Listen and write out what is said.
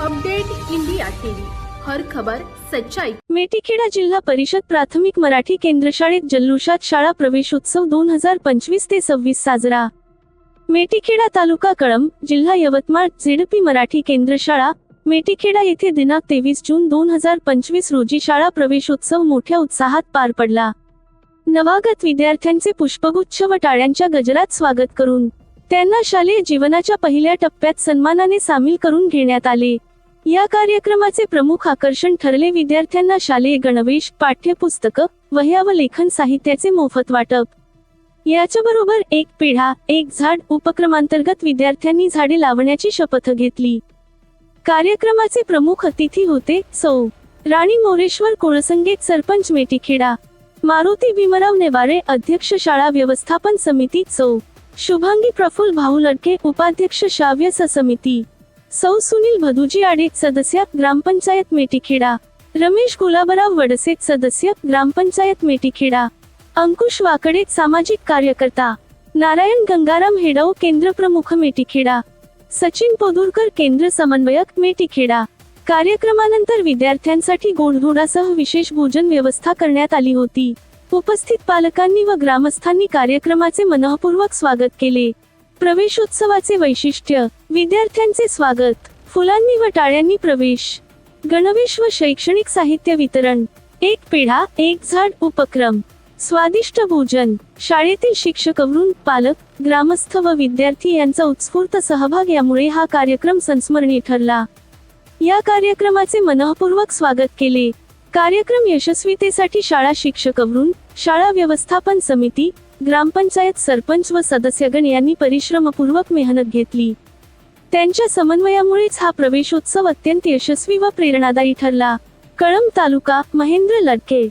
Update India TV. हर खबर सच्चाई. मेटीखेडा जिल्हा परिषद प्राथमिक मराठी केंद्र शाळेत जल्लोषात शाळा प्रवेशोत्सव दोन हजार पंचवीस ते सव्वीस साजरा. मेटीखेडा तालुका कळंब जिल्हा यवतमाळ झेडपी मराठी केंद्र शाळा. मेटीखेडा येथे दिनांक तेवीस जून दोन हजार पंचवीस रोजी शाळा प्रवेशोत्सव मोठ्या उत्साहात पार पडला. नवागत विद्यार्थ्यांचे पुष्पगुच्छ व टाळ्यांच्या गजरात स्वागत करून त्यांना शालेय जीवनाच्या पहिल्या टप्प्यात सन्मानाने सामील करून घेण्यात आले. या कार्यक्रमाचे प्रमुख आकर्षण ठरले विद्यार्थ्यांना शालेय गणवेश पाठ्यपुस्तकं वह्या व लेखन साहित्याचे मोफत वाटप. याच्याबरोबर एक पिढा एक झाड उपक्रमांतर्गत विद्यार्थ्यांनी झाडे लावण्याची शपथ घेतली. कार्यक्रमाचे प्रमुख अतिथी होते सौ. राणी मोरेश्वर कोळसंगेत सरपंच मेटीखेडा. मारुती भीमराव नेवारे अध्यक्ष शाळा व्यवस्थापन समिती सौ. शुभांगी प्रफुल्ल भाऊ लडके उपाध्यक्ष शाव्य स समिती. सौ सुनील भदुजी आडे सदस्य ग्रामपंचायत मेटीखेडा. रमेश गुलाबराव वडसे सदस्य ग्रामपंचायत मेटीखेडा. अंकुश वाकडे सामाजिक कार्यकर्ता. नारायण गंगाराम हेडव केंद्र प्रमुख मेटीखेडा. सचिन पोदुरकर केंद्र समन्वयक मेटीखेडा. कार्यक्रमानंतर विद्यार्थ्यांसाठी गोडधोडासह विशेष भोजन व्यवस्था करण्यात आली होती. उपस्थित पालकांनी व ग्रामस्थांनी कार्यक्रमाचे मनःपूर्वक स्वागत केले. प्रवेशोत्सवाचे वैशिष्ट्य विद्यार्थ्यांचे स्वागत फुलांनी व टाळ्यांनी प्रवेश गणवेश व शैक्षणिक साहित्य वितरण एक पेढा एक झाड उपक्रम स्वादिष्ट भोजन शाळेतील शिक्षकवरून पालक ग्रामस्थ व विद्यार्थी यांचा उत्स्फूर्त सहभाग यामुळे हा कार्यक्रम संस्मरणीय ठरला. या कार्यक्रमाचे मनःपूर्वक स्वागत केले. कार्यक्रम यशस्वीतेसाठी शाळा शिक्षकवरून शाळा व्यवस्थापन समिती ग्रामपंचायत सरपंच व सदस्यगण यांनी परिश्रमपूर्वक मेहनत घेतली. त्यांच्या समन्वयामुळेच हा प्रवेशोत्सव अत्यंत यशस्वी व प्रेरणादायी ठरला. कळंब तालुका महेंद्र लडके